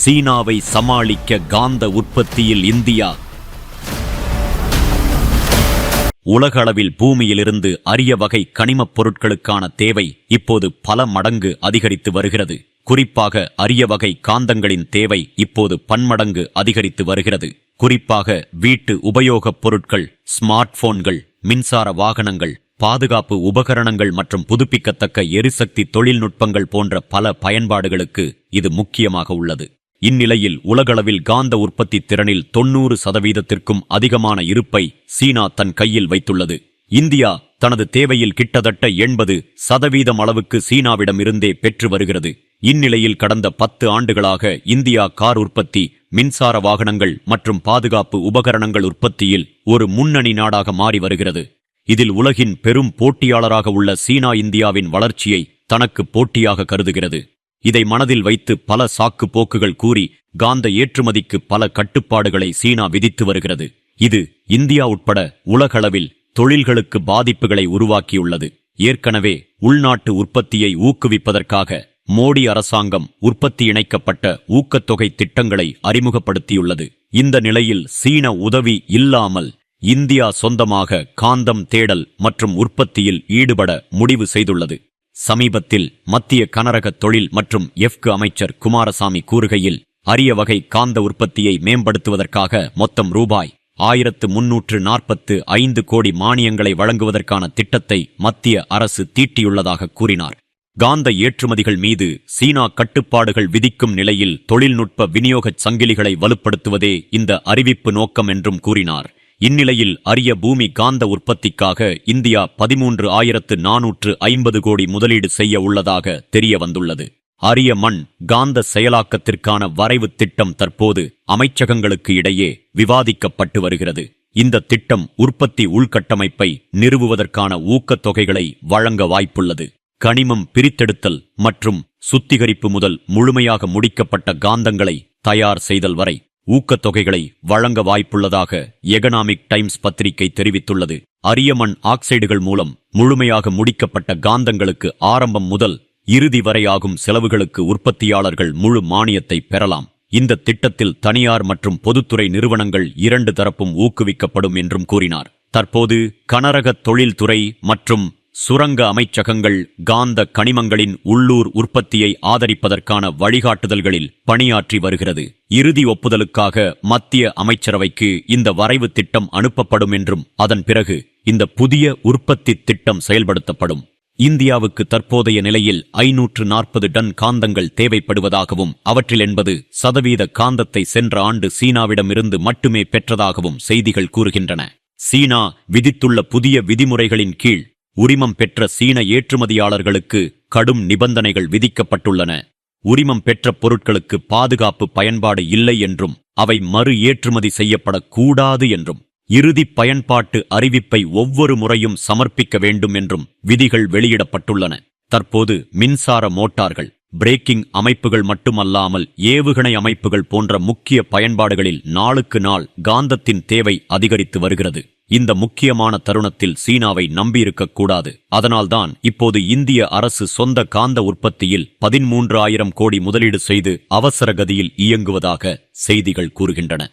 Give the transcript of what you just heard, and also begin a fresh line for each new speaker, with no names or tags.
சீனாவை சமாளிக்க காந்த உற்பத்தியில் இந்தியா. உலகளவில் பூமியிலிருந்து அரிய வகை கனிமப் பொருட்களுக்கான தேவை இப்போது பல மடங்கு அதிகரித்து வருகிறது. குறிப்பாக அரிய வகை காந்தங்களின் தேவை இப்போது பன்மடங்கு அதிகரித்து வருகிறது. குறிப்பாக வீட்டு உபயோகப் பொருட்கள் ஸ்மார்ட் போன்கள் மின்சார வாகனங்கள் பாதுகாப்பு உபகரணங்கள் மற்றும் புதுப்பிக்கத்தக்க எரிசக்தி தொழில்நுட்பங்கள் போன்ற பல பயன்பாடுகளுக்கு இது முக்கியமாக உள்ளது. இந்நிலையில் உலகளவில் காந்த உற்பத்தி திறனில் தொன்னூறு சதவீதத்திற்கும் அதிகமான இருப்பை சீனா தன் கையில் வைத்துள்ளது. இந்தியா தனது தேவையில் கிட்டத்தட்ட எண்பது சதவீதம் அளவுக்கு சீனாவிடமிருந்தே பெற்று வருகிறது. இந்நிலையில் கடந்த பத்து ஆண்டுகளாக இந்தியா கார் உற்பத்தி மின்சார வாகனங்கள் மற்றும் பாதுகாப்பு உபகரணங்கள் உற்பத்தியில் ஒரு முன்னணி நாடாக மாறி வருகிறது. இதில் உலகின் பெரும் போட்டியாளராக உள்ள சீனா இந்தியாவின் வளர்ச்சியை தனக்கு போட்டியாக கருதுகிறது. இதை மனதில் வைத்து பல சாக்கு போக்குகள் கூறி காந்த ஏற்றுமதிக்கு பல கட்டுப்பாடுகளை சீனா விதித்து வருகிறது. இது இந்தியா உட்பட உலகளவில் தொழில்களுக்கு பாதிப்புகளை உருவாக்கியுள்ளது. ஏற்கனவே உள்நாட்டு உற்பத்தியை ஊக்குவிப்பதற்காக மோடி அரசாங்கம் உற்பத்தி இணைக்கப்பட்ட ஊக்கத்தொகை திட்டங்களை அறிமுகப்படுத்தியுள்ளது. இந்த நிலையில் சீன உதவி இல்லாமல் இந்தியா சொந்தமாக காந்தம் தேடல் மற்றும் உற்பத்தியில் ஈடுபட முடிவு செய்துள்ளது. சமீபத்தில் மத்திய கனரக தொழில் மற்றும் எஃப்கு அமைச்சர் குமாரசாமி கூறுகையில் அரிய வகை காந்த உற்பத்தியை மேம்படுத்துவதற்காக மொத்தம் ரூபாய் ஆயிரத்து முன்னூற்று நாற்பத்து ஐந்து கோடி மானியங்களை வழங்குவதற்கான திட்டத்தை மத்திய அரசு தீட்டியுள்ளதாக கூறினார். காந்த ஏற்றுமதிகள் மீது சீனா கட்டுப்பாடுகள் விதிக்கும் நிலையில் தொழில்நுட்ப விநியோகச் சங்கிலிகளை வலுப்படுத்துவதே இந்த அறிவிப்பு நோக்கம் என்றும் கூறினார். இந்நிலையில் அரிய பூமி காந்த உற்பத்திக்காக இந்தியா பதிமூன்று ஆயிரத்து நானூற்று ஐம்பது கோடி முதலீடு செய்ய உள்ளதாக தெரிய வந்துள்ளது. அரிய மண் காந்த செயலாக்கத்திற்கான வரைவு திட்டம் தற்போது அமைச்சகங்களுக்கு இடையே விவாதிக்கப்பட்டு வருகிறது. இந்த திட்டம் உற்பத்தி உள்கட்டமைப்பை நிறுவுவதற்கான ஊக்கத்தொகைகளை வழங்க வாய்ப்புள்ளது. கனிமம் பிரித்தெடுத்தல் மற்றும் சுத்திகரிப்பு முதல் முழுமையாக முடிக்கப்பட்ட காந்தங்களை தயார் செய்தல் வரை ஊக்கத்தொகைகளை வழங்க வாய்ப்புள்ளதாக எகனாமிக் டைம்ஸ் பத்திரிகை தெரிவித்துள்ளது. அரியமண் ஆக்சைடுகள் மூலம் முழுமையாக முடிக்கப்பட்ட காந்தங்களுக்கு ஆரம்பம் முதல் இறுதி வரையாகும் செலவுகளுக்கு உற்பத்தியாளர்கள் முழு மானியத்தை பெறலாம். இந்த திட்டத்தில் தனியார் மற்றும் பொதுத்துறை நிறுவனங்கள் இரண்டு தரப்பும் ஊக்குவிக்கப்படும் என்றும் கூறினார். தற்போது கனரக தொழில்துறை மற்றும் சுரங்க அமைச்சகங்கள் காந்த கனிமங்களின் உள்ளூர் உற்பத்தியை ஆதரிப்பதற்கான வழிகாட்டுதல்களில் பணியாற்றி வருகிறது. இறுதி ஒப்புதலுக்காக மத்திய அமைச்சரவைக்கு இந்த வரைவு திட்டம் அனுப்பப்படும் என்றும் அதன் பிறகு இந்த புதிய உற்பத்தி திட்டம் செயல்படுத்தப்படும். இந்தியாவுக்கு தற்போதைய நிலையில் ஐநூற்று நாற்பது டன் காந்தங்கள் தேவைப்படுவதாகவும் அவற்றில் எண்பது சதவீத காந்தத்தை சென்ற ஆண்டு சீனாவிடமிருந்து மட்டுமே பெற்றதாகவும் செய்திகள் கூறுகின்றன. சீனா விதித்துள்ள புதிய விதிமுறைகளின் கீழ் உரிமம் பெற்ற சீன ஏற்றுமதியாளர்களுக்கு கடும் நிபந்தனைகள் விதிக்கப்பட்டுள்ளன. உரிமம் பெற்ற பொருட்களுக்கு பாதுகாப்பு பயன்பாடு இல்லை என்றும் அவை மறு ஏற்றுமதி செய்யப்படக்கூடாது என்றும் இறுதி பயன்பாட்டு அறிவிப்பை ஒவ்வொரு முறையும் சமர்ப்பிக்க வேண்டும் என்றும் விதிகள் வெளியிடப்பட்டுள்ளன. தற்போது மின்சார மோட்டார்கள் பிரேக்கிங் அமைப்புகள் மட்டுமல்லாமல் ஏவுகணை அமைப்புகள் போன்ற முக்கிய பயன்பாடுகளில் நாளுக்கு நாள் காந்தத்தின் தேவை அதிகரித்து வருகிறது. இந்த முக்கியமான தருணத்தில் சீனாவை நம்பியிருக்கக்கூடாது அதனால்தான் இப்போது இந்திய அரசு சொந்த காந்த உற்பத்தியில் பதிமூன்று ஆயிரம் கோடி முதலீடு செய்து அவசர கதியில் இயங்குவதாக செய்திகள் கூறுகின்றன.